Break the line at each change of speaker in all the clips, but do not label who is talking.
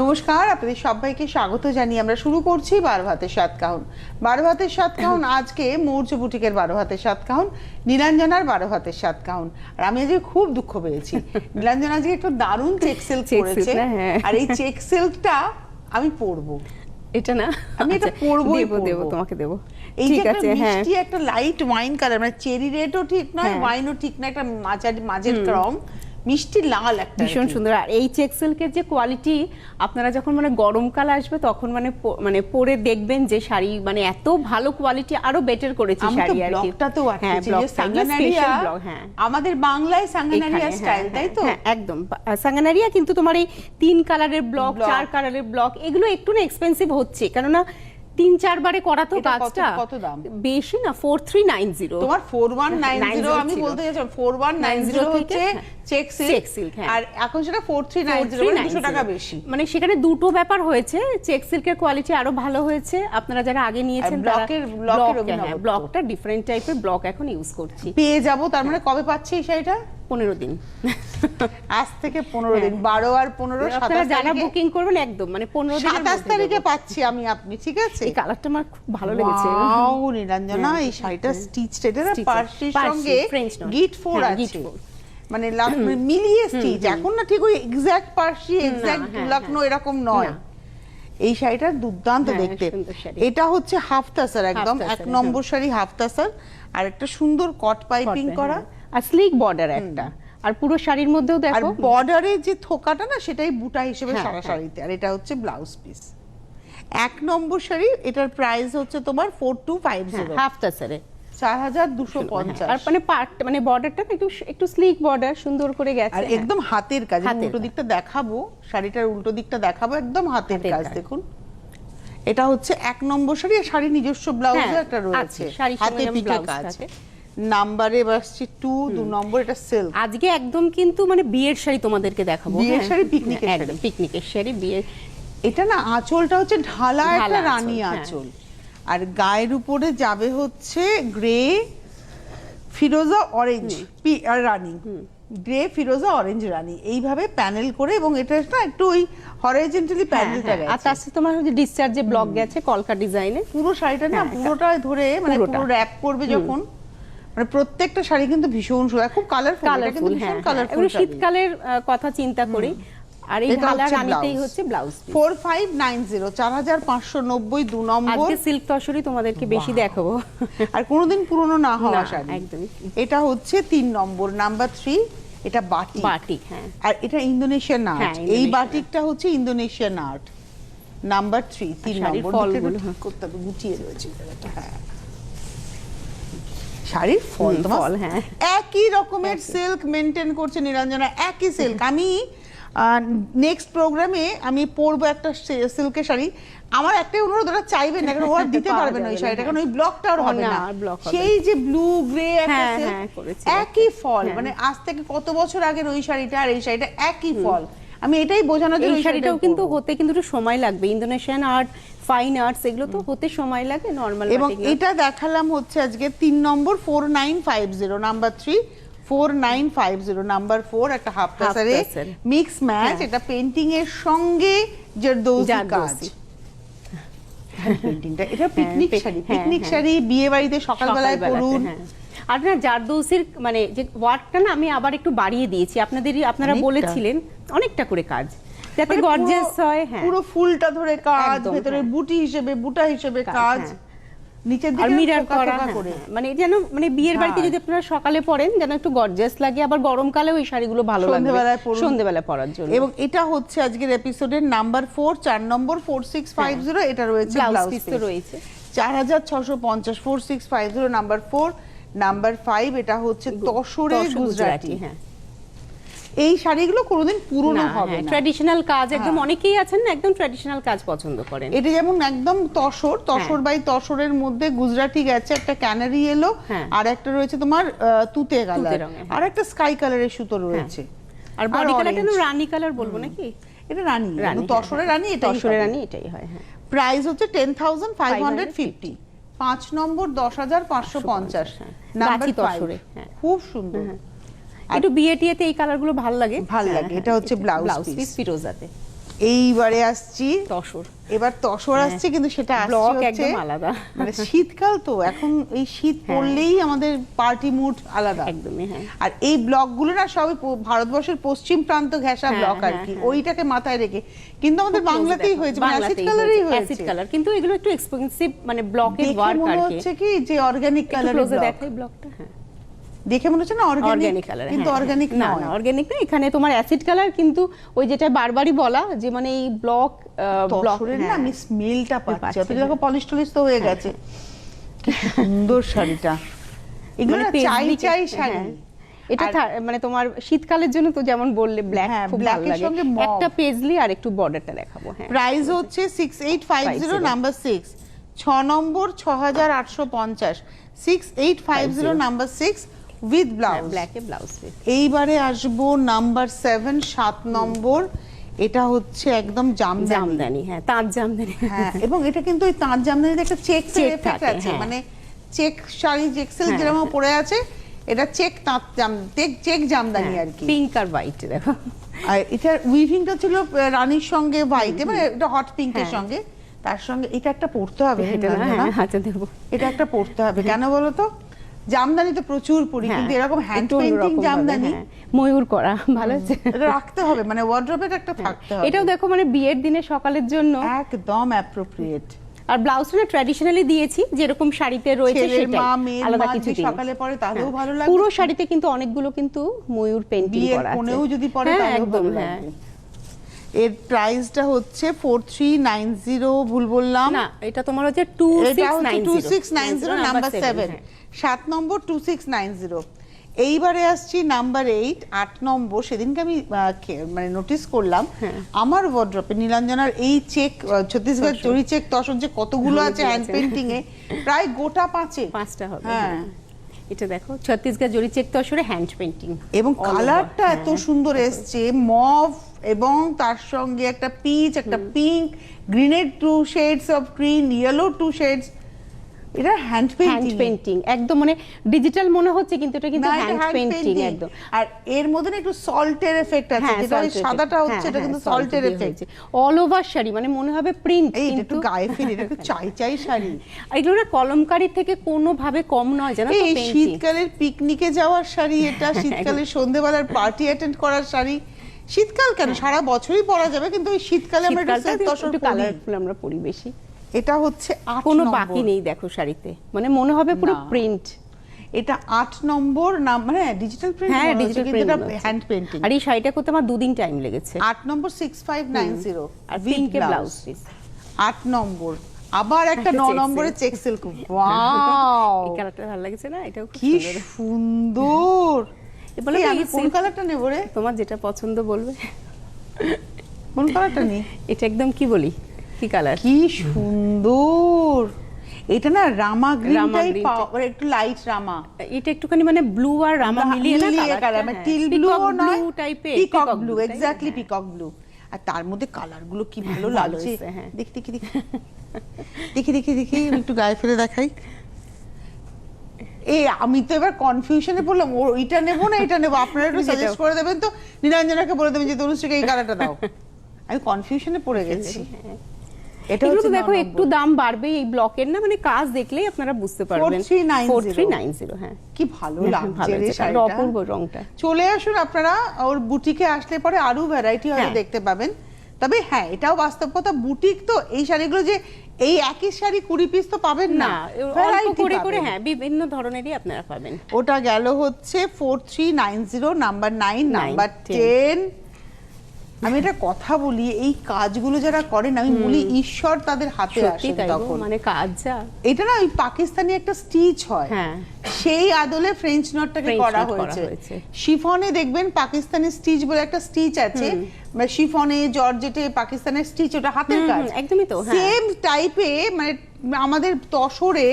নমস্কার আপনাদের সবাইকে স্বাগত জানিয়ে আমরা শুরু করছি বারো ভাতের সাত কাহন। বারো ভাতের সাত কাহন আজকে মৌর্য বুটিকের বারো ভাতের সাত কাহন নীলাঞ্জনার বারো ভাতের সাত কাহন। আর আমি আজকে খুব দুঃখ পেয়েছি। নীলাঞ্জনা আজকে একটু দারুণ চেক সিল্ক পরেছে।
হ্যাঁ।
আর এই চেক সিল্কটা আমি পরবো।
এটা না?
আমি এটা
আচ্ছা,
পরবোই
দেবো দেবো তোমাকে দেবো।
এই যে
ঠিক
একটা
আছে হ্যাঁ।
মিষ্টি একটা লাইট ওয়াইন কালার মানে চেরি রেডও ঠিক নয়
হ্যাঁ।
ওয়াইনও ঠিক না একটা মাঝারি মাঝের রং মিষ্টি লাল একটা
ভীষণ সুন্দর। আর এই সিল্কের যে কোয়ালিটি আপনারা যখন মানে গরমকাল আসবে তখন মানে মানে পরে দেখবেন যে শাড়ি মানে এত ভালো কোয়ালিটি আরও বেটার করেছে
তো
শাড়ি আর কি।
ব্লগটাতেও
হ্যাঁ হ্যাঁ।
আমাদের বাংলায় সাঙ্গানারিয়া স্টাইল
হ্যাঁ,
তাই তো?
হ্যাঁ, একদম। সাঙ্গানারিয়া কিন্তু তোমার এই তিন কালারের ব্লক চার কালারের ব্লক এগুলো একটু না এক্সপেন্সিভ হচ্ছে। কেননা তিন চারবারে করা তো কাজটা।
কত দাম?
বেশি না ফোর থ্রি নাইন জিরো
তোমার ফোর ওয়ান নাইন জিরো আমি বলতে চাইছি ফোর ওয়ান নাইন জিরো
90 থেকে,
হচ্ছে। চেক সিল্ক
হ্যাঁ।
আর এখন সেটা ফোর থ্রি নাইন জিরো দুশো টাকা বেশি।
মানে সেখানে দুটো ব্যাপার হয়েছে চেক সিল্কের কোয়ালিটি আরও ভালো হয়েছে। আপনারা যারা আগে নিয়েছেন
block-এর- block-এর
ব্লকটা ডিফারেন্ট টাইপের ব্লক এখন ইউজ করছি।
পেয়ে যাব তার মানে কবে পাচ্ছি শাড়িটা
পনেরো দিন।
আজ থেকে পনেরো দিন বারো আর পনেরো
হ্যাঁ। আপনারা যারা বুকিং করবেন একদম মানে পনেরো দিন
সাতাশ তারিখে পাচ্ছি আমি আপনি ঠিক আছে?
এই কালারটা আমার খুব ভালো লেগেছে।
ওয়াও নীলাঞ্জনা এই শাড়িটা স্টিচ এটা না
Stitch,
পার্সির সঙ্গে গিট ফোর
হ্যাঁ,
আছে। মানে মানে মিলিয়ে স্টিচ এখন না ঠিক ওই এক্স্যাক্ট পার্সি এক্স্যাক্ট
হ্যাঁ,
লখনৌ এরকম নয়। এই শাড়িটা দুর্দান্ত
হ্যাঁ,
দেখতে। এটা হচ্ছে হাফ তাসার একদম এক নম্বর শাড়ি হাফ তাসার আর একটা সুন্দর কট পাইপিং করা।
হ্যাঁ। আর স্লিক বর্ডার একটা। আর পুরো শাড়ির মধ্যেও
আর
দেখো।
বর্ডারে যে থোকাটা না সেটাই বুটা হিসেবে
হ্যাঁ,
সারা
হ্যাঁ।
শাড়িতে। আর এটা হচ্ছে ব্লাউজ পিস এক নম্বর শাড়ি এটার প্রাইস হচ্ছে তোমার four two five zero
half তাসারে
চার হাজার দুশো পঞ্চাশ।
আর মানে পার্ট মানে বর্ডারটা একটু একটু স্লিক বর্ডার সুন্দর করে গেছে
আর
হ্যাঁ।
একদম হাতের কাজ উল্টো দিকটা দেখাবো শাড়িটার উল্টো দিকটা দেখাবো একদম হাতের কাজ। দেখুন। এটা হচ্ছে এক নম্বর শাড়ি আর শাড়ি নিজস্ব ব্লাউজও
হ্যাঁ,
একটা রয়েছে।
আছে,
হাতে
blouse
কাজ।
থাকে।
নাম্বারে এবার আসছে টু দু নম্বর এটা সিল্ক
আজকে একদম কিন্তু মানে বিয়ের শাড়ি তোমাদেরকে দেখাবো
বিয়ের
হ্যাঁ।
শাড়ি, পিকনিকের
একদম,
শাড়ি।
পিকনিকের শাড়ি বিয়ে
এটা না আঁচলটা হচ্ছে ঢালা একটা রানী
হ্যাঁ।
আঁচল। আর গায়ের উপরে যাবে হচ্ছে গ্রে ফিরোজা অরেঞ্জ পি আর রানী। গ্রে ফিরোজা অরেঞ্জ রানী। এইভাবে প্যানেল করে এবং এটা না একটু ওই হরিজেন্টালি
হ্যাঁ,
প্যানেলটা
হ্যাঁ। আর
গেছে।
তার সাথে তোমার হচ্ছে ডিসচার্জে ব্লক গেছে কলকা ডিজাইনে
পুরো শাড়িটা না
হ্যাঁ,
পুরোটা ধরে মানে পুরো র্যাপ করবে যখন। মানে প্রত্যেকটা শাড়ি কিন্তু ভীষণ সুন্দর খুব কালারফুল এটা কিন্তু ভীষণ
হ্যাঁ
কালারফুল
এগুলো শীতকালের কথা চিন্তা করি। আর এই ঢালা
হচ্ছে
blouse
four five nine zero চার হাজার পাঁচশো নব্বই দু নম্বর।
আজকে সিল্ক তসরি তোমাদেরকে বেশি দেখাবো।
আর কোনোদিন পুরনো না হওয়া শাড়ি।
একদমই।
এটা হচ্ছে তিন নম্বর। নাম্বার থ্রি এটা বাটিক।
বাটিক হ্যাঁ।
আর এটা ইন্দোনেশিয়ান আর্ট
হ্যাঁ,
এই বাটিকটা হচ্ছে ইন্দোনেশিয়ান আর্ট নাম্বার থ্রি তিন
শাড়ির
নম্বর। করতে হবে গুটিয়ে রয়েছে। হ্যাঁ। শাড়ির ফল
ফল, হ্যাঁ।
একই রকমের সিল্ক মেনটেন করছে নিরঞ্জনা একই সিল্ক আমি নেক্সট প্রোগ্রামে আমি পরবো একটা সিল্কের শাড়ি। আমার একটাই অনুরোধ ওরা চাইবে না কারণ ওরা দিতে পারবে না ওই শাড়িটা
হ্যাঁ।
কারণ ওই ব্লকটা আর হবে
না,
সেই যে ব্লু গ্রে
হ্যাঁ, হ্যাঁ,
একই ফল।
হ্যাঁ।
মানে আজ থেকে কত বছর আগের ওই শাড়িটা আর এই শাড়িটা একই ফল। আমি এটাই বোঝানোর জন্য
এই
ওই
শাড়িটাও কিন্তু হতে কিন্তু একটু সময় লাগবে। ইন্দোনেশিয়ান আর্ট ফাইন আর্টস এগুলো তো হতে সময় লাগে নর্মাল
এবং এটা দেখালাম হচ্ছে আজকে তিন নম্বর four nine five zero number three four nine five zero number four একটা হাফ টাসার। মিক্স ম্যাচ
হ্যাঁ।
এটা পেন্টিং এর সঙ্গে জারদৌসি কাজ পেন্টিংটা এটা পিকনিক শাড়ি
হ্যাঁ,
পিকনিক
হ্যাঁ।
শাড়ি বিয়ে বাড়িতে সকালবেলায় পরুন
হ্যাঁ। না জারদৌসির মানে যে ওয়ার্কটা না আমি আবার একটু বাড়িয়ে দিয়েছি আপনাদেরই আপনারা বলেছিলেন অনেকটা করে কাজ যাতে
মানে
গর্জিয়াস হয় হ্যাঁ
পুরো ফুলটা ধরে কাজ ভেতরে
হ্যাঁ।
বুটি হিসেবে বুটা হিসেবে
কাজ, হ্যাঁ।
নিচের দিকে
মিরার করা হ্যাঁ,
করে।
মানে যেন মানে বিয়ের বাড়িতে। যদি আপনারা সকালে পরেন যেন একটু গর্জিয়াস লাগে আবার গরমকালেও এই শাড়িগুলো ভালো লাগবে
সন্ধেবেলায় পরুন।
সন্ধেবেলা পরার জন্য
এবং এটা হচ্ছে আজকের এপিসোডের নাম্বার ফোর চার নম্বর ফোর সিক্স ফাইভ জিরো এটা রয়েছে
ব্লাউজ পিস তো রয়েছে
চার হাজার ছশো পঞ্চাশ four six five zero number four number five এটা হচ্ছে তসরে
তসর
গুজরাটি
হ্যাঁ
এই শাড়িগুলো কোনোদিন পুরনো হবে না।
ট্র্যাডিশনাল কাজ একদম
হ্যাঁ।
অনেকেই আছেন না একদম ট্র্যাডিশনাল কাজ পছন্দ করেন।
এটা যেমন একদম তসর তসর
হ্যাঁ।
বাই তসরের মধ্যে গুজরাটি গেছে একটা ক্যানারি এলো
হ্যাঁ।
আর একটা রয়েছে তোমার তুতে কালার
হ্যাঁ।
আর একটা স্কাই কালারের সুতো রয়েছে।
আর বডি কালারটা। রানী কালার বলব নাকি?
এটা রানী তসরের রানী এটাই
তসরের রানী এটাই হয় হ্যাঁ।
প্রাইস হচ্ছে ten thousand five hundred fifty পাঁচ নম্বর দশ হাজার পাঁচশো পঞ্চাশ
হ্যাঁ।
নাম্বার
তসরে, হ্যাঁ।
খুব সুন্দর।
একটু বিয়ে টিয়েতে এই কালারগুলো ভালো লাগে।
ভালো লাগে, এটা হচ্ছে
ব্লাউজ পিস ফিরোজাতে
এইবারে আসছি।
তসর।
এবার তসর আসছে কিন্তু সেটা
ব্লক একদম আলাদা।
মানে শীতকাল তো এখন এই শীত পড়লেই আমাদের পার্টি মুড আলাদা।
একদমই হ্যাঁ।
আর এই ব্লকগুলো না সবই ভারতবর্ষের পশ্চিম প্রান্ত ঘেঁষা
হ্যাঁ,
ব্লক আর
হ্যাঁ,
কি।
হ্যাঁ।
ওইটাকে মাথায় রেখে। কিন্তু আমাদের বাংলাতেই হয়েছে মানে অ্যাসিড কালারই
হয়েছে, acid কালার কিন্তু এগুলো একটু এক্সপেন্সিভ মানে ব্লকের ওয়ার্ক আর কি।
হচ্ছে কি যে অর্গানিক
কালার
ব্লক
দেখাই ব্লকটা হ্যাঁ।
দেখে মনে হচ্ছে না
অর্গানিক কালার
কিন্তু অর্গানিক
না না অর্গানিক না এখানে তোমার অ্যাসিড কালার কিন্তু ওই যেটা বারবারই বলা যে মানে এই ব্লক ব্লক
না আমি স্মেলটা পাচ্ছি।
পাচ্ছি,
অত দেখো পলিশ টলিশ তো হয়ে গেছে। সুন্দর শাড়িটা। এগুলো
মানে
চাই চাই শাড়ি।
হ্যাঁ। এটা মানে তোমার শীতকালের জন্য তো যেমন বললে ব্ল্যাক
হ্যাঁ,
খুব ভালো লাগে।
সঙ্গে
একটা পেজলি আর একটু বর্ডারটা দেখাবো হ্যাঁ।
প্রাইস হচ্ছে six eight five zero number six ছ নম্বর ছ হাজার আটশো পঞ্চাশ। Six eight five zero number six with blouse
ব্ল্যাকে blouse
এইবারে আসব নাম্বার সেভেন সাত নম্বর। এটা হচ্ছে একদম জামদানি।
জামদানি হ্যাঁ তাঁত জামদানি।
হ্যাঁ এবং এটা কিন্তু ওই তাঁত জামদানিতে একটা চেক এফেক্ট আছে
হ্যাঁ।
মানে চেক শাড়ি চেক সিল্ক
হ্যাঁ,
যেরকম পরে আছে এটা চেক তাঁত জাম চেক চেক জামদানি আর কি।
পিঙ্ক আর হোয়াইট দেখো।
আর এটার উইভিংটা ছিল রানীর সঙ্গে হোয়াইটে মানে এটা হট পিঙ্কের
হ্যাঁ।
সঙ্গে। তার সঙ্গে এটা একটা পড়তে হবে
এটা। হ্যাঁ আচ্ছা
এটা একটা পড়তে হবে। কেন বলো তো? জামদানি তো প্রচুর পরি
হ্যাঁ,
কিন্তু এরকম হ্যান্ড পেইন্টিং জামদানি?
হ্যাঁ। ময়ূর করা ভালো আছে।
এটা রাখতে হবে মানে ওয়ার্ড্রোবের একটা থাকতে হবে।
এটাও দেখো মানে বিয়ের দিনে সকালের জন্য।
একদম অ্যাপ্রোপ্রিয়েট
আর ব্লাউজটা ট্র্যাডিশনালি দিয়েছি যেরকম শাড়িতে রয়েছে
মেয়ের
আলাদা কিছু
সকালে পরে তাহলেও
হ্যাঁ।
ভালো লাগে
পুরো শাড়িতে কিন্তু অনেকগুলো কিন্তু ময়ূর
বিয়ের
করা আছে।
বিয়ের কোণেও যদি পরে
হ্যাঁ,
তাহলেও
একদম
ভালো
হ্যাঁ।
লাগবে। এর প্রাইসটা হচ্ছে ফোর থ্রি নাইন জিরো ভুল বললাম
না এটা তোমার হচ্ছে টু
এটা হচ্ছে two six nine zero number seven
হ্যাঁ।
সাত নম্বর টু সিক্স নাইন জিরো এইবারে আসছি নাম্বার এইট আট নম্বর সেদিনকে আমি মানে নোটিস করলাম
হ্যাঁ।
আমার ওয়ার্ড্রপে নীলাঞ্জনার এই চেক ছত্তিশগড়। চড়ি চেক তসর যে কতগুলো আছে হ্যান্ড। পেন্টিং এ প্রায় গোটা পাঁচে
পাঁচটা হবে
হ্যাঁ।
হ্যাঁ এটা দেখো ছত্তিশগড় জরি চেক তসরে হ্যান্ড পেন্টিং
এবং কালারটা
হ্যাঁ।
এত সুন্দর এসছে মভ এবং তার সঙ্গে একটা পিচ একটা পিঙ্ক গ্রিনের two shades of green yellow two shades এটা হ্যান্ড পেইন্টিং
পেন্টিং একদম মানে ডিজিটাল মনে হচ্ছে কিন্তু এটা কিন্তু হ্যান্ড একদম।
আর এর মধ্যে একটু সল্টের এফেক্ট আছে
হ্যাঁ
যেটা ওই সাদাটা হচ্ছে
হ্যাঁ,
এটা কিন্তু
হ্যাঁ,
সল্টের এফেক্ট
অল ওভার শাড়ি মানে মনে হবে প্রিন্ট
এই
কিন্তু
একটু গায়ে ফেলে এটা একটু চাই চাই শাড়ি।
এগুলো না কলমকারি থেকে কোনোভাবে কম নয় জানো তো
এই শীতকালের পিকনিকে যাওয়ার শাড়ি এটা শীতকালের সন্ধ্যেবেলার পার্টি অ্যাটেন্ড করার শাড়ি। শীতকাল কেন? সারা বছরই পরা যাবে কিন্তু ওই শীতকালে আমরা একটু।
কালারফুল আমরা পরি বেশি।
এটা হচ্ছে আট
কোনো বাকি নেই দেখো শাড়িতে। মানে মনে হবে পুরো প্রিন্ট
এটা আট নম্বর নাম মানে ডিজিটাল প্রিন্ট
হ্যাঁ ডিজিটাল প্রিন্ট
এটা হ্যান্ড পেন্টিং
আর এই শাড়িটা করতে আমার দুদিন টাইম লেগেছে।
আট নম্বর সিক্স ফাইভ নাইন জিরো
আর পিঙ্কে ব্লাউজ পিস
আট নম্বর। আবার একটা ন। নম্বরে চেক সিল্ক ওয়াও
এই কালারটা ভালো লাগছে না? এটাও
কি
সুন্দর! বলো
আমি কোন কালারটা নেব রে?
তোমার যেটা পছন্দ বলবে।
কোন কালারটা নিই
এটা একদম কি বলি? কি কালার
কি সুন্দর! এটা না রামা গ্রিন টাইপ
green
একটু লাইট রামা।
এটা একটুখানি মানে ব্লু আর রামা মিলিয়ে না
কালার মানে টিল ব্লু নয়
টাইপের
peacock blue exactly peacock blue আর তার মধ্যে কালারগুলো কি ভালো
ভালো
লাগছে
এসছে, হ্যাঁ।
দেখি দেখি দেখি। দেখি দেখি দেখি একটু গায়ে ফেলে দেখাই। এই আমি তো এবার কনফিউশনে পড়লাম ও এটা নেব না এটা নেব আপনারা একটু সাজেস্ট করে দেবেন তো? নীলাঞ্জনাকে বলে দেবেন যে তনুশ্রীকে এই কালারটা দাও। আমি কনফিউশনে পড়ে গেছি। এটা
এগুলো
হচ্ছে
দেখো একটু দাম বাড়বে এই ব্লকের না? মানে কাজ দেখলেই আপনারা বুঝতে পারবেন।
4390
4390 হ্যাঁ।
কি ভালো
হ্যাঁ,
লাগছে
ভালো
রে শাড়িটা।
অপূর্ব রংটা।
চলে আসুন আপনারা ওর বুটিকে আসলে পরে আরও ভ্যারাইটি হয়তো
হ্যাঁ।
দেখতে পাবেন। তবে হ্যাঁ এটাও বাস্তব কথা বুটিক তো এই শাড়িগুলো যে এই একই শাড়ি কুড়ি পিস তো পাবেন না।
করে করে হ্যাঁ বিভিন্ন ধরনেরই আপনারা পাবেন।
ওটা গেল হচ্ছে four three nine zero number nine number ten আমি এটা কথা বলি এই কাজগুলো যারা করেন আমি বলি ঈশ্বর তাদের হাতে
গো,
তখন।
মানে কাজ যা।
এটা না ওই পাকিস্তানি একটা স্টিচ হয়।
হ্যাঁ।
সেই আদলে ফ্রেঞ্চ নটটাকে করা হয়েছে। শিফনে দেখবেন পাকিস্তানি স্টিচ বলে একটা স্টিচ আছে। শিফনে জর্জেটে পাকিস্তানের স্টিচ ওটা হাতের কাজ।
একদমই তো, হ্যাঁ।
সেম টাইপে মানে আমাদের তসরে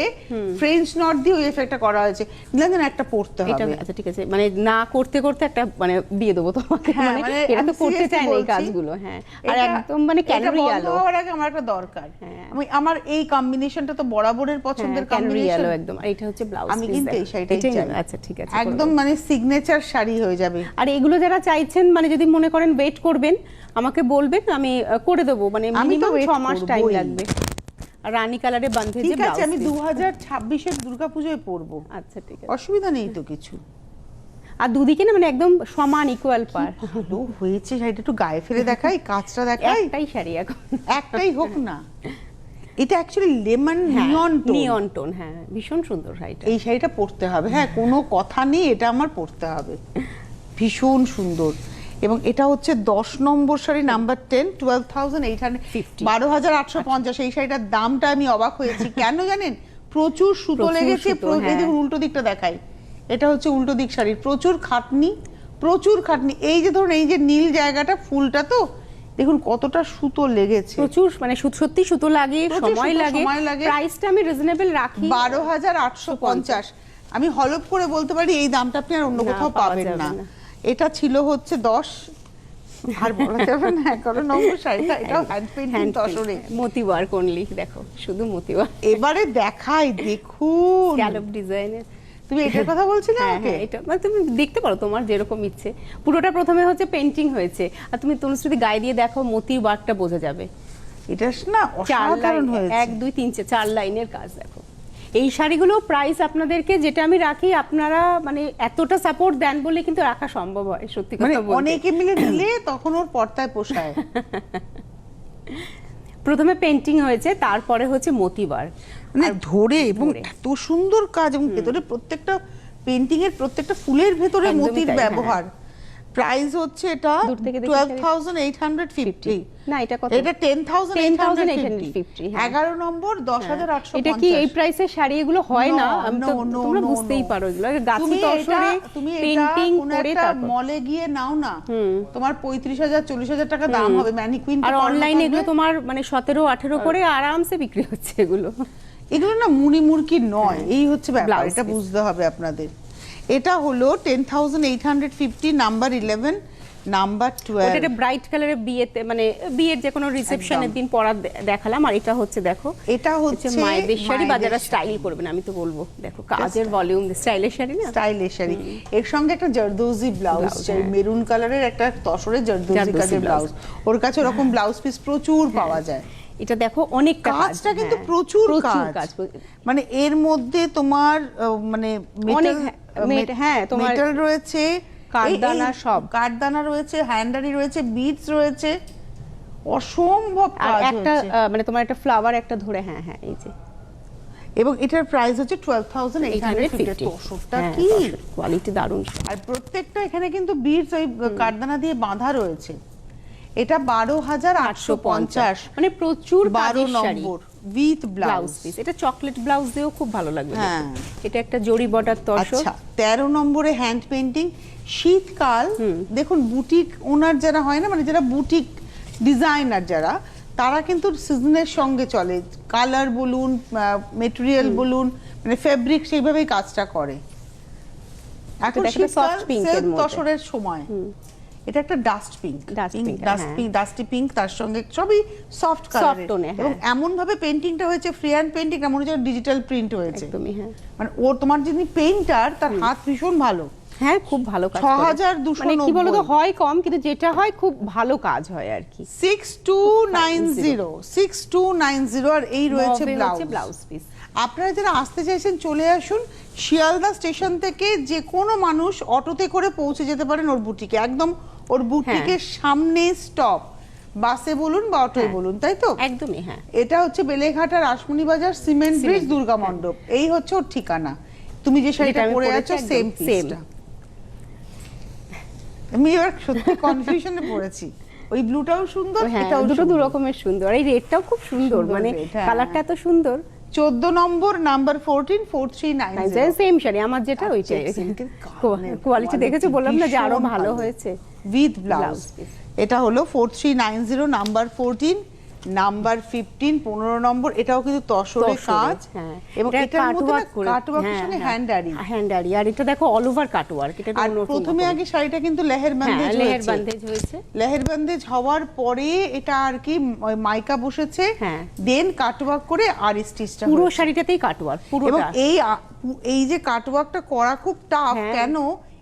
ফ্রেঞ্চ নট দিয়ে ওই এফেক্টটা করা হয়েছে। নীলাঞ্জন একটা পড়তে
এটা
হবে।
আচ্ছা ঠিক আছে। মানে না করতে করতে একটা মানে দিয়ে দেবো তোমাকে।
হ্যাঁ,
মানে
মানে
এটা তো করতে চাই না এই। কাজগুলো হ্যাঁ। আর একদম মানে
এটা
ক্যালোরি আলো।
হওয়ার আগে আমার একটা দরকার।
হ্যাঁ।
আমি আমার এই কম্বিনেশনটা তো বরাবরের পছন্দের কম্বিনেশন
আলো একদম। আর এটা হচ্ছে ব্লাউজ
আমি কিন্তু এই শাড়িটাই চাই।
আচ্ছা ঠিক আছে
একদম মানে সিগনেচার শাড়ি হয়ে যাবে।
আর এগুলো যারা চাইছেন মানে যদি মনে করেন ওয়েট করবেন করবেন আমাকে বলবেন আমি করে দেবো। মানে মিনিমাম
wait
ছ মাস টাইম লাগবে। আর রানী কালারে বান্ধে যে
ঠিক আছে আমি
ব্লাউজ
দু হাজার ছাব্বিশের দুর্গাপুজোয় পরবো।
আচ্ছা ঠিক আছে।
অসুবিধা নেই তো কিছু।
আর দুদিকে না মানে একদম সমান ইকুয়াল পার
ভালো হয়েছে শাড়িটা একটু গায়ে ফেলে দেখাই কাজটা দেখাই।
একটাই শাড়ি এখন।
একটাই হোক না। এটা actually lemon neon tone
neon tone হ্যাঁ ভীষণ সুন্দর শাড়িটা।
এই শাড়িটা পরতে হবে। হ্যাঁ কোনো কথা নেই এটা আমার পরতে হবে। ভীষণ সুন্দর। এবং এটা হচ্ছে দশ নম্বর sari number ten twelve thousand eight hundred বারো হাজার আটশো পঞ্চাশ। এই শাড়িটার দামটা আমি অবাক হয়েছি। কেন জানেন? প্রচুর সুতো লেগেছে
হ্যাঁ।
উল্টো দিকটা দেখাই। এটা হচ্ছে উল্টো দিক শাড়ির প্রচুর খাটনি প্রচুর খাটনি। এই যে ধরুন এই যে নীল জায়গাটা ফুলটা তো দেখুন কতটা সুতো লেগেছে।
প্রচুর মানে সত্যি সুতো লাগে সময় লাগে। প্রাইসটা আমি রিজনেবল রাখি।
বারো হাজার আটশো পঞ্চাশ। আমি হলপ করে বলতে পারি এই দামটা আপনি আর অন্য কোথাও পাবেন না। এটা ছিল হচ্ছে দশ। আর বলা যাবে না এগারো নম্বর শাড়িটা এটাও হ্যান্ড পেন্টিং তসরে
অনলি দেখো শুধু মতি ওয়ার্ক
এবারে দেখাই দেখুন।
স্ক্যালপ ডিজাইনের
তুমি এটার কথা বলছিলে
হ্যাঁ
আমাকে?
হ্যাঁ এটা মানে তুমি দেখতে পারো তোমার যেরকম ইচ্ছে। পুরোটা প্রথমে হচ্ছে পেন্টিং হয়েছে। আর তুমি তুমি যদি গায়ে দিয়ে দেখো মতির ওয়ার্কটা বোঝা যাবে।
এটা না
চার
অসাধারণ হয়েছে।
এক দুই তিন চার লাইনের কাজ দেখো। এই শাড়িগুলো প্রাইস আপনাদেরকে যেটা আমি রাখি আপনারা মানে এতটা সাপোর্ট দেন বলে কিন্তু রাখা সম্ভব হয় সত্যি
মানে
কথা বলতে।
অনেকে মিলে দিলে তখন ওর পর্দায় পোষায়।
প্রথমে পেন্টিং হয়েছে তারপরে হচ্ছে মতিবার।
মানে ধরে এবং এত সুন্দর কাজ এবং ভেতরে প্রত্যেকটা পেন্টিং এর প্রত্যেকটা ফুলের ভেতরে মতির। ব্যবহার। প্রাইস হচ্ছে এটা
দূর থেকে দেখি
twelve
sari.
Thousand eight hundred fifty.
না এটা কত?
এটা টেন থাউজেন্ড এইট হান্ড্রেড
10,850, হ্যাঁ।
এগারো নম্বর দশ হাজার আটশো
এটা কি এই প্রাইসের শাড়ি? এগুলো হয় না? আমি তো তোমরা বুঝতেই পারো এগুলো। গাছি তসরে
তুমি কোনো
করে তারপর।
মলে গিয়ে নাও না। তোমার পঁয়ত্রিশ হাজার চল্লিশ হাজার টাকা দাম হবে। ম্যানিকুইন
আর অনলাইনে এগুলো তোমার মানে সতেরো আঠেরো করে আরামসে বিক্রি হচ্ছে এগুলো।
এগুলো না মুড়ি মুড়কি নয়। এই হচ্ছে ব্যাপার। এটা বুঝতে হবে আপনাদের। এটা হলো ten thousand eight hundred fifty number eleven number twelve
একটা ব্রাইট কালারের বিয়েতে মানে বিয়ের যে কোনো রিসেপশনের দিন পরা দেখালাম আর এটা হচ্ছে দেখো
এটা হচ্ছে
মায়েদের শাড়ি বা যারা স্টাইল করবেন আমি তো বলব দেখো কাজের ভলিউম স্টাইলের শাড়ি না?
স্টাইলিশ শাড়ি। এর সঙ্গে একটা জারদৌজি ব্লাউজ
হ্যাঁ।
মেরুন কালারের একটা তসরের জারদৌজি
জারদৌজি
কাজের ব্লাউজ ওর কাছে ওরকম ব্লাউজ পিস প্রচুর পাওয়া যায়।
এটা দেখো অনেক
কাজটা কিন্তু
হ্যাঁ,
প্রচুর কাজ। মানে এর মধ্যে তোমার মানে
অনেক, হ্যাঁ, তোমার
মেটাল রয়েছে
কাঠদানা সব।
কাঠদানা রয়েছে হ্যান্ডারি রয়েছে বিটস রয়েছে অসম্ভব কাজ
একটা মানে তোমার একটা ফ্লাওয়ার একটা ধরে হ্যাঁ হ্যাঁ এই যে।
এবং এটার প্রাইস হচ্ছে twelve thousand eight hundred fifty তোষকটা
হ্যাঁ,
কি?
কোয়ালিটি দারুণ।
আর প্রত্যেকটা এখানে কিন্তু বিটস ওই কাঠদানা দিয়ে বাঁধা রয়েছে। এটা বারো হাজার আটশো পঞ্চাশ।
মানে প্রচুর
বারো নম্বর উইথ
ব্লাউজ পিস এটা চকলেট ব্লাউজ দিয়েও খুব ভালো লাগবে
হ্যাঁ।
এটা একটা জরি বর্ডার তসর
আচ্ছা তেরো নম্বরে হ্যান্ড পেন্টিং শীতকাল দেখুন বুটিক ওনার যারা হয় না মানে যারা বুটিক ডিজাইনার যারা তারা কিন্তু সিজনের সঙ্গে চলে। কালার বলুন মেটেরিয়াল বলুন মানে ফেব্রিক সেইভাবেই কাজটা করে। এখন শীতকাল। তসরের সময়। এটা একটা dust pink dust. Pink dusty pink তার সঙ্গে সবই সফট কালার এবং
হ্যাঁ।
এমন ভাবে পেন্টিংটা হয়েছে ফ্রি হ্যান্ড পেন্টিং এমন হচ্ছে ডিজিটাল প্রিন্ট হয়েছে।
হ্যাঁ।
মানে ও তোমার যিনি পেইন্টার তার হাত ভীষণ ভালো।
হ্যাঁ খুব ভালো কাজ
ছ
করে।
হাজার দুশো
মানে কি বলতো। হয় কম কিন্তু যেটা হয় খুব ভালো কাজ হয় আর কি।
Six two nine zero six two nine zero আর এই রয়েছে ব্লাউজ
ব্লাউজ পিস
আপনারা যারা আসতে চাইছেন চলে আসুন। শিয়ালদা স্টেশন থেকে যে কোনো মানুষ অটোতে করে পৌঁছে যেতে পারেন ওর বুটিকে একদম ওর বুটিকের সামনে স্টপ বাসে বলুন বা অটোয় বলুন তাই তো?
একদমই হ্যাঁ।
এটা হচ্ছে বেলেঘাটার আশমনি বাজার সিমেন্ট ব্রিজ দুর্গা মণ্ডপ। এই হচ্ছে ওর ঠিকানা। তুমি যে শাড়িটা পরে আছো সেম। সেমটা আমি এবার সত্যি কনফিউশনে পড়েছি। ওই ব্লুটাও সুন্দর
হ্যাঁ
এটাও
দুটো দু রকমের সুন্দর। এই রেটটাও খুব সুন্দর মানে
হ্যাঁ।
কালারটা এত সুন্দর।
চোদ্দ নম্বর number fourteen four three nine
same sari আমার যেটা ওইটাই। কোয়ালিটি দেখেছ? বললাম না যে আরও ভালো হয়েছে।
উইথ ব্লাউজ এটা হলো four three nine zero number fourteen number fifteen পনেরো নম্বর এটাও কিন্তু তসরে
তসরে,
কাজ।
হ্যাঁ।
এবং
এটা
এটার মধ্যে
কাটওয়ার্ক হ্যাঁ,
সঙ্গে
হ্যাঁ।
হ্যান্ডারি
হ্যান্ডারি আর এটা দেখো অল ওভার কাটওয়ার্ক এটা
আর প্রথমে। আগে শাড়িটা কিন্তু লেহের
হ্যাঁ
বান্দেজ
লেহের
হয়েছে।
বান্দেজ হয়েছে।
লেহের বান্দেজ হওয়ার পরে এটা আর কি মাইকা বসেছে।
হ্যাঁ।
দেন কাটওয়ার্ক করে আর স্টিচটা
পুরো শাড়িটাতেই কাটওয়ার্ক
এবং
পুরোটা
এই এই যে কাটওয়ার্কটা করা খুব টাফ
হ্যাঁ।
কেন?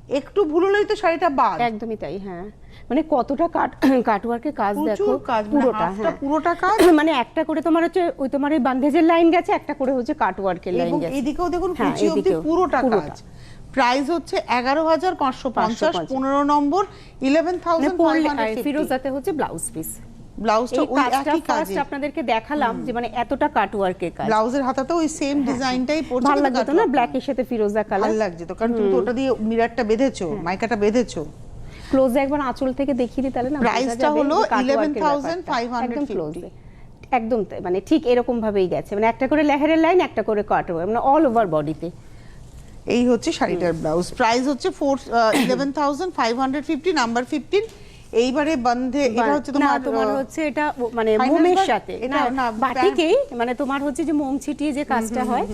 একটু ভুল হলেই তো শাড়িটা বাদ।
একদমই তাই হ্যাঁ। মানে কতটা কাট কাটওয়ার্কের কাজ দেখো
মানে
পুরোটা হ্যাঁ।
পুরোটা কাজ।
মানে একটা করে তোমার হচ্ছে ওই তোমার ওই বান্ধেজের লাইন গেছে একটা করে হচ্ছে কাটওয়ার্কের লাইন গেছে।
এদিকেও দেখুন
হ্যাঁ,
কুচি অবধি পুরোটা। কাজ। প্রাইস হচ্ছে এগারো হাজার পাঁচশো পঞ্চাশ পনেরো নম্বর ইলেভেন
মানে
থাউজেন্ড
ফিরোজাতে হচ্ছে ব্লাউজ পিস
ব্লাউজটা
এই
ওই একই কাজে
আপনাদেরকে দেখালাম যে মানে এতটা কাটওয়ার্কের কাজ।
ব্লাউজের হাতাতে ওই সেম ডিজাইনটাই পড়ছে
ভালো
কিন্তু
লাগছে তো না?
কাটওয়ার্ক
ব্ল্যাকের সাথে ফিরোজা কালার
ভালো লাগছে তো কারণ তুমি তো ওটা দিয়ে মিরারটা বেঁধেছো
হ্যাঁ।
মাইকাটা বেঁধেছো।
ক্লোজে একবার আঁচল থেকে দেখিয়ে দিই তাহলে না
প্রাইসটা হলো
যে কাটওয়ার্কের
11,550
ব্যাপারটা। একদম ক্লোজে একদম মানে ঠিক এরকম ভাবেই গেছে। মানে একটা করে লেহারের লাইন একটা করে কাটওয়ার্ক মানে অল ওভার বডিতে
এই হচ্ছে শাড়িটার ব্লাউজ প্রাইস হচ্ছে four eleven thousand five hundred fifty number fifteen এইবারে বন্ধে এটা হচ্ছে তোমার
তোমার হচ্ছে এটা মানে মোমের সাথে।
এটা
না বাটিকেই মানে তোমার হচ্ছে যে মোম ছিটিয়ে যে কাজটা হয়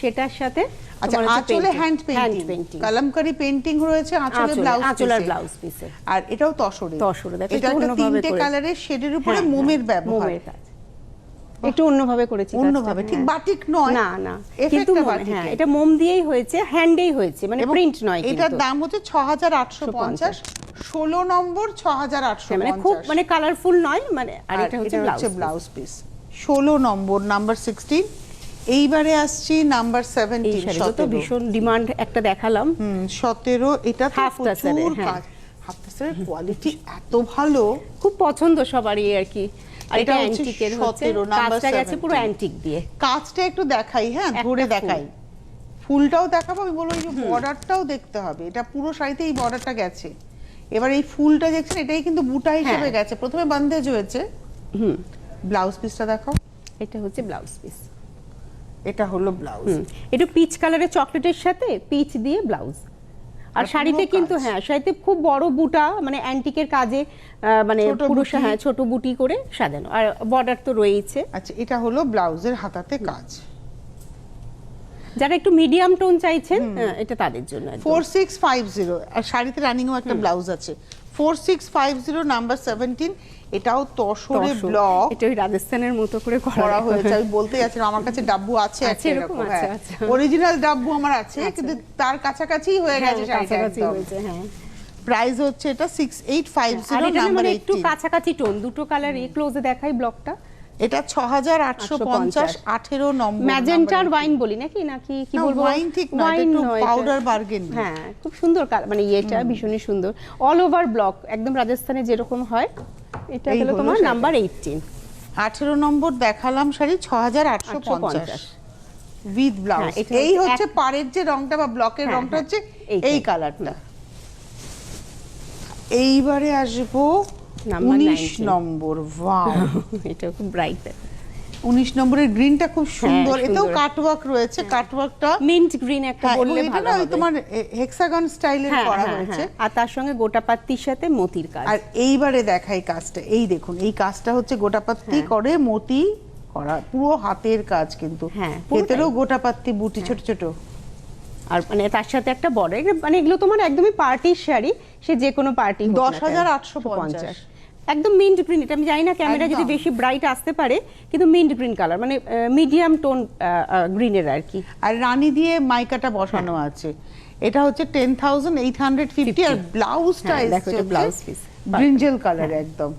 সেটার সাথে
আচ্ছা আঁচলে হ্যান্ড পেইন্টিং। কালামকারি পেইন্টিং রয়েছে আঁচলে
আঁচলে-
ব্লাউজ
আঁচলের ব্লাউজ পিসে
আর এটাও তসরে।
তসরে, দেখো,
এটা তিনটে কালারের শেডের উপরে
হ্যাঁ,
মোমের
হ্যাঁ,
ব্যবহার।
একটু অন্যভাবে করেছি
অন্যভাবে ঠিক
হ্যাঁ।
বাটিক নয়
না না। কিন্তু হ্যাঁ এটা মোম দিয়েই হয়েছে হ্যান্ডেই হয়েছে মানে প্রিন্ট নয়
এটার দাম হচ্ছে ছ হাজার আটশো পঞ্চাশ ষোলো নম্বর ছ হাজার আটশো
হ্যাঁ, মানে খুব মানে কালারফুল নয় মানে আর এটা হচ্ছে ব্লাউজ
পিস ষোলো নম্বর নাম্বার সিক্সটিন এইবারে আসছি নাম্বার সেভেন্টিন
তো ভীষণ ডিমান্ড একটা দেখালাম।
সতেরো এটা
Half
প্রচুর
হ্যাঁ।
কাজ। হাফ কোয়ালিটি এত ভালো।
খুব পছন্দ সবারই আর কি।
এটা হচ্ছে
অ্যান্টিকের হচ্ছে কাজটা গেছে পুরো অ্যান্টিক দিয়ে।
কাজটা একটু দেখাই হ্যাঁ ধরে দেখাই। ফুলটাও দেখাবো আমি বলব এই যে বর্ডারটাও দেখতে হবে। এটা পুরো শাড়িতে এই বর্ডারটা গেছে। এবার এই ফুলটা দেখছেন এটাই কিন্তু বুটা হিসেবে
হ্যাঁ।
গেছে। প্রথমে বান্দেজ হয়েছে।
হুম।
ব্লাউজ পিসটা দেখাও।
এটা হচ্ছে ব্লাউজ পিস
এটা হলো ব্লাউজ
একটু পিচ কালারের চকলেটের সাথে পিচ দিয়ে ব্লাউজ আর শাড়িতে কিন্তু হ্যাঁ শাড়িতে খুব বড় বুটা মানে অ্যান্টিকের কাজে মানে
পুরুষ
হ্যাঁ ছোট বুটি করে সাজানো। আর বর্ডার তো রয়েছে
আচ্ছা এটা হলো ব্লাউজের হাতাতে কাজ।
যারা একটু মিডিয়াম টোন চাইছেন হ্যাঁ, এটা তাদের জন্য।
ফোর সিক্স ফাইভ জিরো আর শাড়িতে রানিংও একটা ব্লাউজ আছে। Four six five zero number seventeen এটাও তসরে ব্লক
এটা ওই রাজস্থানের মতো করে
করা হয়েছে। আমি বলতে যাচ্ছিলাম আমার কাছে ডাব্বু আছে
আছে এরকম?
অরিজিনাল ডাব্বু আমার আছে কিন্তু তার কাছাকাছি হয়ে
হ্যাঁ,
গেছে
কাছাকাছি হয়েছে হ্যাঁ।
প্রাইস হচ্ছে এটা সিক্স এইট ফাইভ
আর
জিরো
এটা না
নাম্বার
মানে একটু কাছাকাছি টোন দুটো কালার এই ক্লোজে দেখাই ব্লকটা
এটা ছ হাজার আটশো পঞ্চাশ
850
আঠেরো নম্বর
ম্যাজেন্টার ওয়াইন বলি নাকি? নাকি কি বলব?
wine ঠিক না, এটা একটু
নয়, এটা- হ্যাঁ খুব সুন্দর মানে ইয়েটা ভীষণই সুন্দর। অল ওভার ব্লক একদম রাজস্থানে যেরকম হয় এটা হলো তোমার নাম্বার এইটিন
আঠেরো নম্বর দেখালাম শাড়ি ছ হাজার আটশো পঞ্চাশ। উইথ ব্লাউজ এই
হচ্ছে
হচ্ছে পাড়ের যে রংটা বা ব্লকের
হ্যাঁ,
রংটা
হ্যাঁ,
হচ্ছে এই কালারটা এইবারে আসব
19
নম্বর ওয়াও
এটা খুব ব্রাইট
উনিশ নম্বরের গ্রিনটা খুব সুন্দর।
হ্যাঁ,
এতেও। কাটওয়ার্ক রয়েছে। কাটওয়ার্কটা
মিন্ট গ্রিন একটা
হ্যাঁ,
বললে ভালো হবে।
তোমার হেক্সাগন স্টাইলের
হ্যাঁ,
করা
হ্যাঁ,
হয়েছে
হ্যাঁ। আর তার সঙ্গে গোটাপাত্তির সাথে মতির কাজ।
আর এইবারে দেখাই কাজটা। এই দেখুন এই কাজটা হচ্ছে গোটাপাত্তি করে মতি করা। পুরো হাতের কাজ কিন্তু।
হ্যাঁ।
ভেতরেও গোটাপাত্তি বুটি ছোট ছোট।
আর মানে তার সাথে একটা বড় মানে এগুলো তোমার একদমই পার্টির শাড়ি। সে যে কোনো। পার্টি
10,850
একদম মিন্ট গ্রিন এটা আমি জানি না ক্যামেরা যদি বেশি ব্রাইট আসতে পারে কিন্তু মিন্ট গ্রিন কালার মানে মিডিয়াম টোন গ্রিনের আর কি।
আর রানী দিয়ে মাইকাটা বসানো
হ্যাঁ।
আছে। এটা হচ্ছে ten thousand eight hundred fifty আর ব্লাউজটা
ব্লাউজ পিস।
ব্রিঞ্জেল কালার একদম।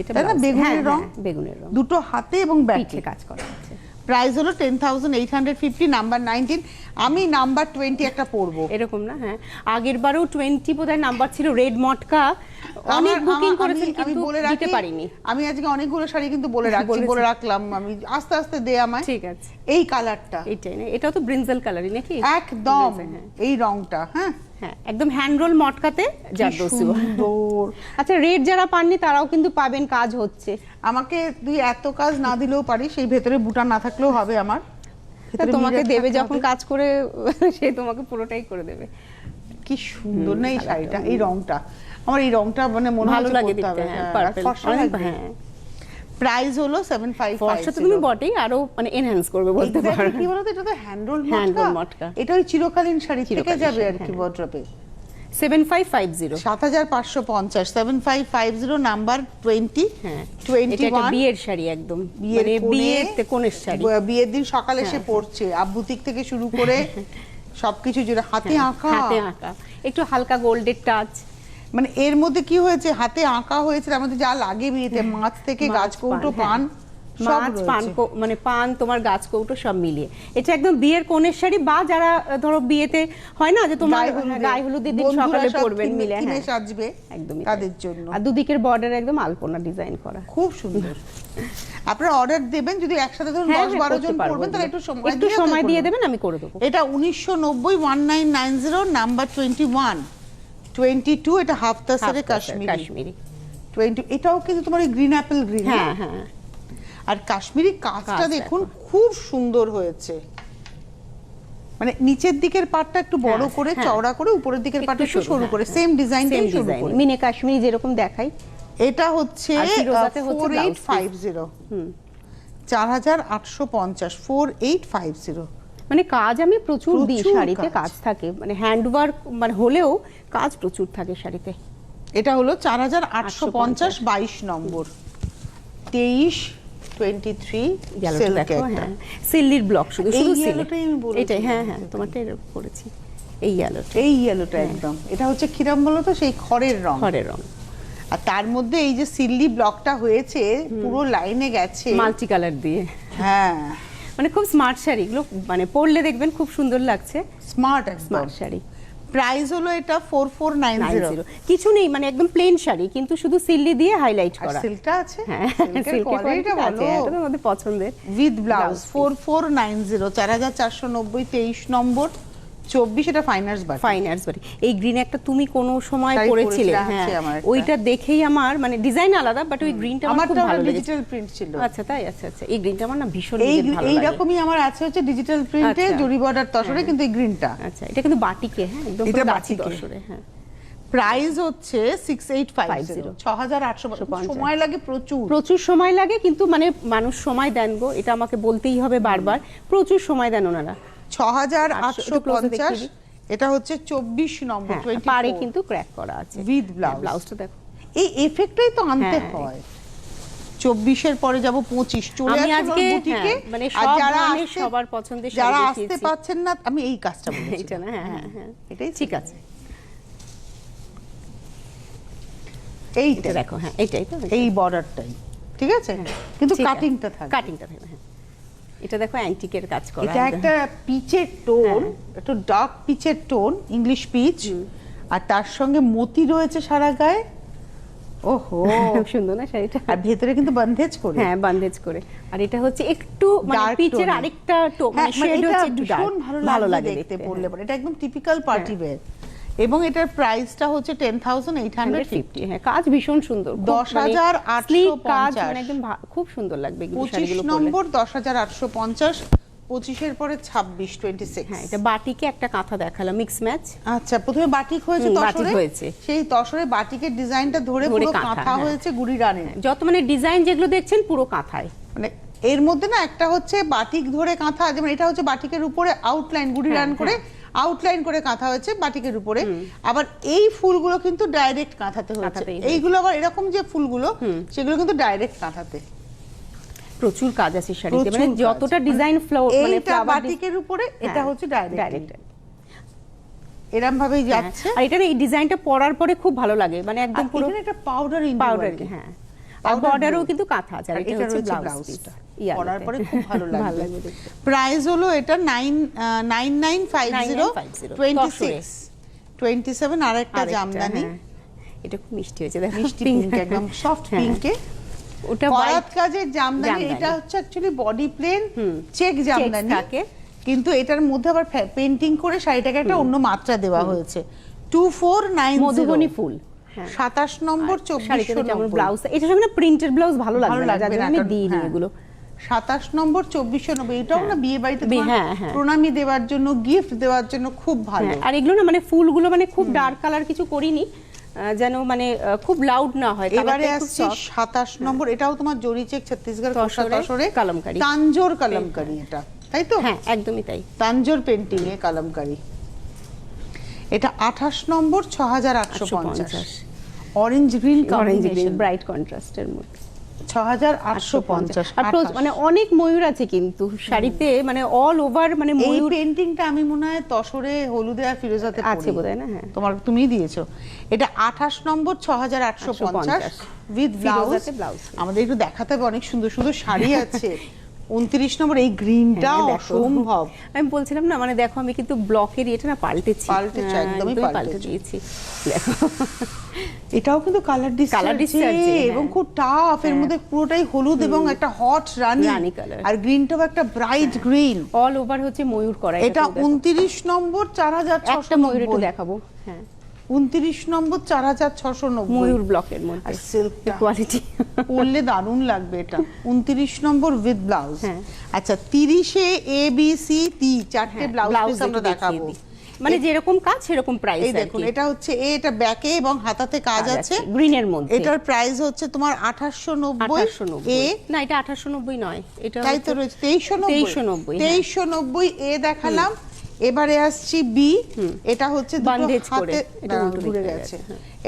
এটা।
বেগুনের
হ্যাঁ,
রং?
হ্যাঁ, বেগুনের রং।
দুটো হাতে এবং ব্যাকে
কাজ করা আছে
প্রাইস হলো ten thousand eight hundred fifty number nineteen আমি নাম্বার টোয়েন্টি একটা পরবো।
এরকম না হ্যাঁ। আগের বারও টোয়েন্টি বোধহয় নাম্বার ছিল রেড মটকা। অনেক বুকিং করেছেন কিন্তু
বলে
দিতে
রাখি,
পারিনি।
আমি আজকে অনেকগুলো শাড়ি কিন্তু বলে রাখছি বলে রাখলাম। আমি আস্তে আস্তে দে আমায়।
ঠিক আছে।
এই কালারটা
এটাই না এটাও তো ব্রিনজেল কালারই নাকি?
একদম।
হ্যাঁ।
এই রংটা হ্যাঁ।
হ্যাঁ একদম হ্যান্ড রোল মটকাতে জারদোসি আচ্ছা রেড যারা পাননি তারাও কিন্তু পাবেন কাজ হচ্ছে।
আমাকে তুই এত কাজ না দিলেও পারিস সেই ভেতরে বুটা না থাকলেও হবে আমার।
তা তোমাকে দেবে যখন কাজ করে সে তোমাকে পুরোটাই করে দেবে।
কি সুন্দর। না এই শাড়িটা এই রংটা। আমার এই রংটা মানে মনে
হয়
ভালো
লাগে
পরতে হবে,
দেখতে হ্যাঁ।
প্রাইস হলো সেভেন ফাইভ
ফর্সা তো তুমি বটেই আরও মানে এনহ্যান্স করবে বলতে পারো।
কি বলতো এটা তো হ্যান্ডরোল
Hand
মটকা। এটা ওই চিরকালীন শাড়ি থেকে যাবে আর কি
হ্যাঁ।
বড্রপে
সেভেন ফাইভ ফাইভ জিরো
সাত হাজার পাঁচশো পঞ্চাশ seven five five zero number twenty
হ্যাঁ।
টোয়েন্টি
এটা একটা বিয়ের শাড়ি একদম।
বিয়ের
মানে বিয়েতে কোণের শাড়ি।
বিয়ের দিন সকালে সে
হ্যাঁ,
পড়ছে আব্বুতিক থেকে শুরু করে সবকিছু জুড়ে হাতে
হ্যাঁ,
আঁকা।
হাতে আঁকা। একটু হালকা গোল্ডের টাচ
মানে এর মধ্যে কি হয়েছে? হাতে আঁকা হয়েছে তার মধ্যে যা লাগে বিয়েতে মাছ থেকে গাছ কৌটো
পান,
পান
হ্যাঁ। মাছ পান মানে পান তোমার গাছ কৌটো সব মিলিয়ে। এটা একদম বিয়ের কনের শাড়ি বা যারা ধরো বিয়েতে হয় না যে তোমার
গায়ে হলুদে।
গায়ে হলুদের দিন সকালে পরবেন মিলে হ্যাঁ
সাজবে
একদম
তাদের জন্য।
আর দুদিকের বর্ডার একদম আলপনা ডিজাইন করা।
খুব সুন্দর। আপনারা অর্ডার দেবেন যদি একসাথে ধরুন
হ্যাঁ,
দশ
হ্যাঁ,
বারো
করতে
জন
পারব।
করবেন তাহলে একটু। সময়
একটু সময় দিয়ে দেবেন আমি করে দেবো।
এটা উনিশশো নব্বই one nine nine zero number twenty one. Twenty two এটা হাফ তাসারে
কাশ্মীরি
কাশ্মীরি টোয়েন্টি এটাও কিন্তু তোমার এই গ্রিন অ্যাপেল গ্রিন
হ্যাঁ হ্যাঁ।
আর কাশ্মীরি কাজটা দেখুন খুব সুন্দর হয়েছে। মানে নিচের দিকের পাটটা একটু বড় করে চওড়া করে উপরের দিকের পাটটা একটু
সরু
করে সেম ডিজাইন
সেম ডিজাইন মিনে কাশ্মীরি যেরকম দেখাই।
এটা হচ্ছে ফোর এইট ফাইভ জিরো চার হাজার আটশো পঞ্চাশ ফোর এইট ফাইভ জিরো
মানে কাজ আমি প্রচুর দিই শাড়িতে
কাজ।
থাকে। মানে হ্যান্ডওয়ার্ক মানে হলেও কাজ প্রচুর থাকে শাড়িতে।
এটা হলো চার হাজার আটশো পঞ্চাশ বাইশ নম্বর। তেইশ টোয়েন্টি থ্রি
হ্যাঁ। সিল্লির ব্লক শুধু এটাই হ্যাঁ হ্যাঁ তোমারটা এরকম করেছি। এই
ইয়েলোটা একদম। এটা হচ্ছে কিরম বলো তো? সেই খড়ের রং।
খড়ের রং।
আর তার মধ্যে এই যে সিল্লি ব্লকটা হয়েছে পুরো লাইনে গেছে।
মাল্টি কালার দিয়ে।
হ্যাঁ।
মানে খুব স্মার্ট শাড়ি এগুলো মানে পরলে দেখবেন খুব সুন্দর লাগছে।
Smart
smart sari.
প্রাইস হলো এটা ফোর ফোর নাইন জিরো
কিছু নেই মানে একদম প্লেন শাড়ি কিন্তু শুধু সিল্লি দিয়ে হাইলাইট করা।
সিল্কটা আছে?
হ্যাঁ
কোয়ালিটিটা ভালো
এটা আমাদের পছন্দের।
With blouse four four nine zero চার হাজার চারশো নব্বই তেইশ নম্বর। চব্বিশ এটা ফাইনার্স বাটি
ফাইন আর্টস এই গ্রিন একটা তুমি কোনো সময় পরেছিলে হ্যাঁ। ওইটা দেখেই আমার মানে ডিজাইন আলাদা বাট ওই গ্রিনটা আমার খুব ভালো
ডিজিটাল প্রিন্ট ছিল।
আচ্ছা তাই আচ্ছা আচ্ছা। এই গ্রিনটা আমার না ভীষণ
এই এই রকমই আমার আছে হচ্ছে ডিজিটাল প্রিন্টে
আচ্ছা।
জরি বর্ডার তসরে কিন্তু এই গ্রিনটা
আচ্ছা এটা কিন্তু বাটিকে হ্যাঁ একদম
এটা
গাছি হ্যাঁ।
প্রাইস হচ্ছে সিক্স এইট ফাইভ জিরো ছ হাজার আটশো। সময় লাগে প্রচুর।
প্রচুর সময় লাগে কিন্তু মানে মানুষ সময় দেন গো এটা আমাকে বলতেই হবে বারবার। প্রচুর সময় দেন ওনারা।
ছ হাজার
আটশো,
পঞ্চাশ। এটা হচ্ছে চব্বিশ নম্বর
হ্যাঁ পারে কিন্তু ক্র্যাক করা আছে।
With blouse।
ব্লাউজটা দেখো।
এই এফেক্টটাই তো আনতে
হ্যাঁ।
হয়। চব্বিশের পরে যাব পঁচিশ। চলে
আজকে
বুটিকে।
হ্যাঁ, মানে
যারা আসতে-
সবার পছন্দের
যারা আসতে পাচ্ছেন না আমি এই কাজটা বলেছি।
হ্যাঁ হ্যাঁ
এটাই
ঠিক আছে।
এইটা
দেখো হ্যাঁ এটাই তো।
এই বর্ডারটাই ঠিক আছে? কিন্তু কাটিংটা থাকে
কাটিংটা থাকবে হ্যাঁ। এটা দেখো অ্যান্টিকের কাজ করা
এটা একটা পিচের টোন
হ্যাঁ।
একটু ডার্ক পিচের টোন ইংলিশ পিচ আর তার সঙ্গে মতি রয়েছে সারা গায়ে। ওহো।
খুব সুন্দর না শাড়িটা?
আর ভেতরে কিন্তু বন্ধেজ করে।
হ্যাঁ বান্দেজ করে। আর এটা হচ্ছে একটু মানে পিচের আরেকটা টো
হ্যাঁ,
মানে
মানে
শেড হচ্ছে একটু
ভালো লাগে দেখতে পড়লে
হ্যাঁ।
পরে। এটা একদম টিপিক্যাল পার্টি ওয়্যার এবং এটার প্রাইসটা হচ্ছে টেন থাউজেন্ড এইট হান্ড্রেড
150 হ্যাঁ কাজ ভীষণ সুন্দর খুব
দশ
মানে
হাজার আটশো
কাজ মানে একদম খুব সুন্দর লাগবে
পঁচিশ নম্বর দশ হাজার আটশো পঞ্চাশ পঁচিশের পরে ছাব্বিশ টোয়েন্টি সিক্স
হ্যাঁ এটা বাটিকে একটা কাঁথা দেখালাম মিক্স ম্যাচ
আচ্ছা প্রথমে বাটিক হয়েছে
বাটিক হয়েছে।
সেই তসরে বাটিকের ডিজাইনটা ধরে পুরো
কাঁথা, হ্যাঁ।
হয়েছে গুড়ি রানে
যত মানে ডিজাইন যেগুলো দেখছেন পুরো কাঁথায়।
মানে এর মধ্যে না একটা হচ্ছে বাটিক ধরে কাঁথা যেমন এটা হচ্ছে বাটিকের উপরে আউটলাইন গুড়ি
হ্যাঁ,
রান করে আউটলাইন করে কাঁথা হয়েছে বাটিকের উপরে। আবার এই ফুলগুলো কিন্তু ডাইরেক্ট কাঁথাতে হয়েছে। এইগুলো আবার এরকম যে ফুলগুলো সেগুলো কিন্তু ডাইরেক্ট কাঁথাতে।
প্রচুর কাজ আছে শাড়িতে। মানে যতটা ডিজাইন ফ্লাওয়ার মানে
বাটিকের উপরে এটা হচ্ছে ডাইরেক্ট এরম ভাবেই যাচ্ছে।
আর এটা এই ডিজাইনটা পরার পরে খুব ভালো লাগে। মানে একদম পুরো
একটা পাউডার
পাউডার হ্যাঁ। আর বর্ডারও কিন্তু কাঁথা আছে আর এটা
এটা
হচ্ছে
ব্লাউজটা পরার পরে খুব ভালো লাগবে। প্রাইস হলো এটা nine nine nine five zero twenty six. Twenty seven আর একটা জামদানি।
হ্যাঁ। এটা খুব মিষ্টি হয়েছে দেখো।
মিষ্টি পিঙ্ক একদম সফট
হ্যাঁ।
পিঙ্কে
ওটা
করাত কাজের জামদানি। এটা হচ্ছে actually body plain check jamdani.
থাকে।
কিন্তু এটার মধ্যে আবার পেন্টিং করে শাড়িটাকে একটা অন্য মাত্রা দেওয়া হয়েছে। টু ফোর নাইন
মধুবনী ফুল। হ্যাঁ।
সাতাশ নম্বর চব্বিশ
ব্লাউজ এটার সঙ্গে না প্রিন্টেড ব্লাউজ ভালো লাগবে না? আমি দিই
হ্যাঁ।
এগুলো।
সাতাশ নম্বর চব্বিশশো নব্বই এটাও না বিয়ে বাড়িতে
হ্যাঁ, হ্যাঁ।
প্রণামী দেওয়ার জন্য গিফট দেওয়ার জন্য খুব ভালো।
হ্যাঁ, আর এগুলো না মানে ফুলগুলো মানে খুব ডার্ক কালার কিছু করিনি যেন মানে খুব লাউড না হয়
এবারে আসছে সাতাশ নম্বর এটাও তোমার জরি চেক ছত্তিশগড়
তসরে,
তসরে। তাঞ্জোর কালামকারী এটা তাই তো?
হ্যাঁ একদমই তাই।
তাঞ্জোর পেন্টিং এ কালামকারী। এটা আঠাশ নম্বর ছ হাজার আটশো পঞ্চাশ। Orange green
orange green bright কন্ট্রাস্টের মধ্যে। মানে অনেক ময়ূর আছে কিন্তু শাড়িতে মানে অল ওভার মানে ময়ূর
পেন্টিংটা আমি মনে হয় তসরে হলুদে আর ফিরোজাতে
আছে
বোধ
বোধহয় না? হ্যাঁ।
তোমার তুমিই দিয়েছ। এটা আঠাশ নম্বর ছ হাজার আটশো পঞ্চাশ। উইথ ব্লাউজ আমাদের একটু দেখাতে হবে অনেক সুন্দর সুন্দর শাড়ি আছে। উনত্রিশ নম্বর এই গ্রিনটা
হ্যাঁ,
অসম্ভব।
আমি বলছিলাম না মানে দেখো আমি কিন্তু ব্লকের এটা না পাল্টেছি।
পাল্টেছো,
হ্যাঁ,
একদমই
পাল্টে দিয়েছি। দেখো।
এটাও কিন্তু কালার ডিসচার্জ
Colour discharge, হ্যাঁ।
এবং খুব টাফ এর মধ্যে পুরোটাই হলুদ এবং একটা হট রানি
রানী কালার
আর গ্রিনটাও একটা ব্রাইট গ্রিন
অল ওভার হচ্ছে ময়ূর করা
এটা
এটাতেও দেখো।
উনত্রিশ নম্বর চার হাজার
একটা ময়ূর একটু দেখাবো। হ্যাঁ।
উনত্রিশ নম্বর চার হাজার ছশো নব্বই।
ময়ূর ব্লকের মধ্যে।
আর সিল্কটা
কোয়ালিটি
পরলে দারুণ লাগবে এটা। উনত্রিশ নম্বর উইথ ব্লাউজ
হ্যাঁ।
আচ্ছা তিরিশে এ বি সি টি চারটে ব্লাউজ আমরা দেখাবো।
মানে যেরকম কাজ সেরকম প্রাইস
এই দেখুন এটা হচ্ছে এ এটা ব্যাকে এবং হাতাতে কাজ আছে।
গ্রিনের মধ্যে।
এটার প্রাইস হচ্ছে তোমার আঠাশশো নব্বই
আঠাশশো নব্বই।
এ
না এটা আঠাশশো নব্বই নয় এটা
তাই তো রয়েছে তেইশশো নব্বই।
2390, হ্যাঁ।
তেইশশো নব্বই এ দেখালাম। এবারে আসছি বি এটা হচ্ছে দুটো হাতে ঘুরে গেছে।
গেছে,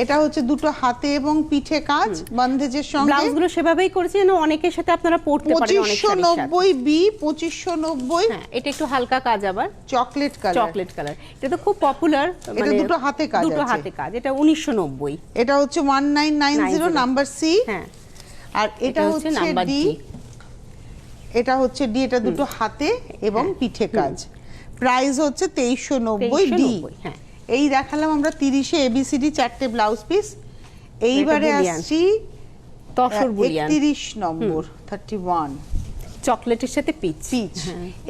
এটা হচ্ছে দুটো হাতে এবং পিঠে কাজ বান্ধেজের সঙ্গে।
ব্লাউজগুলো সেভাবেই করেছি যেন অনেকের সাথে আপনারা পড়তে পারেন অনেক
পঁচিশশো
শাড়ির সাথে।
নব্বই বি পঁচিশশো নব্বই
হ্যাঁ এটা একটু হালকা কাজ আবার।
Chocolate colour.
Chocolate colour. এটা তো খুব পপুলার
এটা দুটো হাতে কাজ
দুটো হাতে কাজ এটা উনিশশো নব্বই।
এটা হচ্ছে one nine nine zero number C
হ্যাঁ।
আর এটা
হচ্ছে নাম্বার
ডি
ডি
এটা হচ্ছে ডি এটা দুটো হাতে এবং পিঠে কাজ। প্রাইস হচ্ছে তেইশশো নব্বই ডি।
2390, হ্যাঁ।
এই দেখালাম আমরা তিরিশে এবিসিডি চারটে ব্লাউজ পিস। এইবারে। আসছি একত্রিশ নম্বর থার্টি ওয়ান
চকলেটের সাথে পিচ।
পিচ।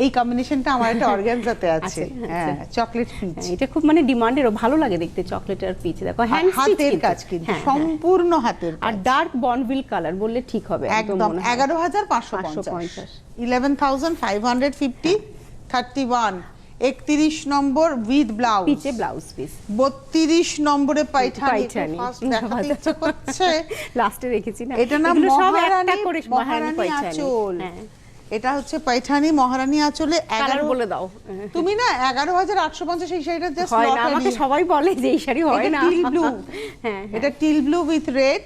এই কম্বিনেশনটা আমার একটা অর্গানজাতে আছে। হ্যাঁ চকলেট পিচ
হ্যাঁ, এটা খুব মানে ডিমান্ডেরও ভালো লাগে দেখতে চকলেট আর পিচ দেখো হ্যান্ড
হাতের কাজ কিন্তু সম্পূর্ণ হাতের
হ্যাঁ, আর ডার্ক বনভিল কালার বললে ঠিক হবে
একদম
মনে হয়।
এগারো হাজার পাঁচশো
550
পঞ্চাশ। Eleven thousand five hundred fifty thirty one একত্রিশ নম্বর উইথ ব্লাউজ
পিচে ব্লাউজ পিস
বত্রিশ নম্বরে পাইঠানি দেখাতে ইচ্ছে করছে।
লাস্টে রেখেছি না।
এটা না
সব একটা করে
মহারানী। আঁচল।
হ্যাঁ।
এটা হচ্ছে পাইঠানি মহারানী আঁচলে
কালার
এগারো
বলে দাও।
তুমি না এগারো হাজার আটশো পঞ্চাশ এই শাড়িটা জাস্ট
হয় না আমাকে সবাই বলে যে এই শাড়ি হয় না।
টিল ব্লু
হ্যাঁ
এটা টিল ব্লু উইথ রেড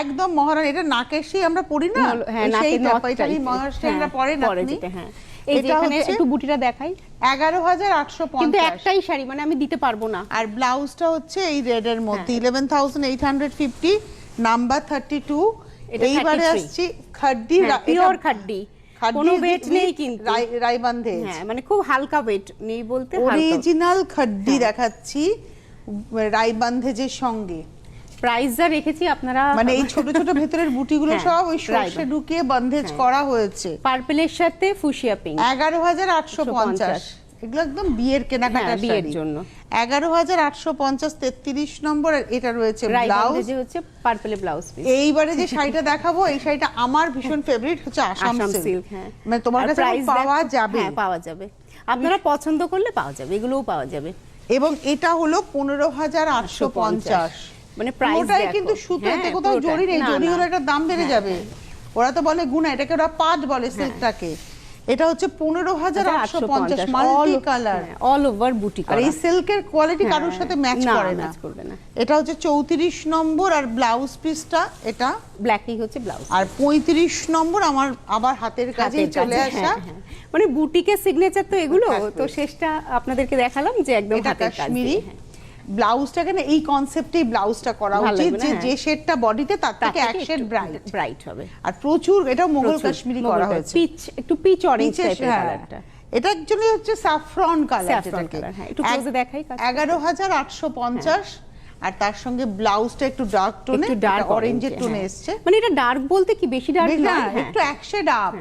একদম মহারানী এটা সেই আমরা পড়ি না?
হ্যাঁ নাকে।
মহারাষ্ট্রিয়ানরা
হ্যাঁ,
পরে না
পরে হ্যাঁ। এই যে
এটা
এখানে একটু বুটিটা দেখাই।
এগারো হাজার আটশো
কিন্তু একটাই শাড়ি মানে আমি দিতে পারব না।
আর ব্লাউজটা হচ্ছে এই রেড এর মধ্যে
হ্যাঁ।
Eleven thousand eight hundred fifty number thirty two এইবারে আসছি খাড্ডি
পিওর খাড্ডি।
খাড্ডি
কোনো ওয়েট নেই কিন্তু।
রাইবান্ধে
হ্যাঁ মানে খুব হালকা ওয়েট নেই বলতে
অরিজিনাল খাড্ডি
হ্যাঁ।
দেখাচ্ছি রাইবান্ধেজের সঙ্গে।
প্রাইস যা রেখেছি আপনারা
মানে এই ছোট ছোট ভেতরের বুটিগুলো
হ্যাঁ,
সব ওই সর্ষে। ঢুকিয়ে বন্ধেজ
হ্যাঁ।
করা হয়েছে।
পার্পেলের সাথে ফুশিয়া পিঙ্ক
এগারো হাজার আটশো পঞ্চাশ। এগুলো একদম বিয়ের কেনাকাটার
হ্যাঁ, বিয়ের জন্য।
এগারো হাজার আটশো পঞ্চাশ তেত্রিশ নম্বর এটা রয়েছে ব্লাউজ
হচ্ছে পার্পেলে ব্লাউজ পিস
এইবারে যে শাড়িটা দেখাবো এই শাড়িটা আমার ভীষণ ফেভারিট হচ্ছে আসাম সিল্ক
হ্যাঁ।
মানে তোমার কাছে পাওয়া যাবে।
পাওয়া যাবে। আপনারা পছন্দ করলে পাওয়া যাবে এগুলোও পাওয়া যাবে।
এবং এটা হলো পনেরো হাজার আটশো পঞ্চাশ।
মানে
ওটাই
দেখো।
কিন্তু সুতো এতে
হ্যাঁ,
কোথাও। জড়ি নেই জড়ি হলে এটার দাম বেড়ে
হ্যাঁ,
যাবে। ওরা তো বলে গুণা এটাকে ওরা পাট বলে সিল্কটাকে। এটা হচ্ছে পনেরো হাজার আটশো পঞ্চাশ মাল্টি কালার
অল ওভার বুটি
আর এই সিল্কের কোয়ালিটি কারোর সাথে ম্যাচ করে না।
ম্যাচ করবে না।
এটা হচ্ছে চৌত্রিশ নম্বর আর ব্লাউজ পিসটা এটা
ব্ল্যাকই হচ্ছে ব্লাউজ
আর পঁয়ত্রিশ নম্বর আমার আবার হাতের
হাতের
চলে আসা।
হ্যাঁ, হ্যাঁ। মানে বুটিকের সিগনেচার তো এগুলো তো শেষটা আপনাদেরকে দেখালাম যে একদম হাতের
কাশ্মীরি।
হ্যাঁ।
ব্লাউজটাকে না এই কনসেপ্টেই ব্লাউজটা করা উচিত যে
হ্যাঁ।
যে শেডটা বডিতে তার থেকে এক শেড ব্রাইট
ব্রাইট হবে।
আর প্রচুর এটা মোগল কাশ্মীরি করা হয়েছে।
পিচ একটু পিচ অরেঞ্জ টাইপের
হ্যাঁ।
কালারটা
এটা অ্যাকচুয়ালি হচ্ছে স্যাফরন কালার
হ্যাঁ, একটু এ দেখাই কাজটা।
এগারো হাজার আটশো পঞ্চাশ। আর তার সঙ্গে ব্লাউজটা একটু ডার্ক টোনে
একটু ডার্ক
অরেঞ্জের টোনে এসছে।
মানে এটা ডার্ক বলতে কি বেশি ডার্ক না
না, একটু এক শেড আপ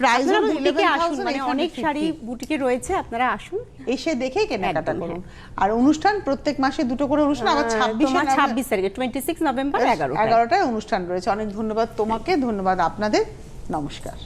প্রাইস হলো
বুটিকে আসুন মানে অনেক শাড়ি বুটিকে রয়েছে আপনারা আসুন।
এসে দেখে কেনাকাটা করুন। আর অনুষ্ঠান প্রত্যেক মাসে দুটো করে অনুষ্ঠান আবার ছাব্বিশে
হ্যাঁ, তোমার ছাব্বিশ তারিখে টোয়েন্টি সিক্স নভেম্বর এগারো
এগারোটায় অনুষ্ঠান রয়েছে। অনেক ধন্যবাদ তোমাকে ধন্যবাদ আপনাদের। নমস্কার।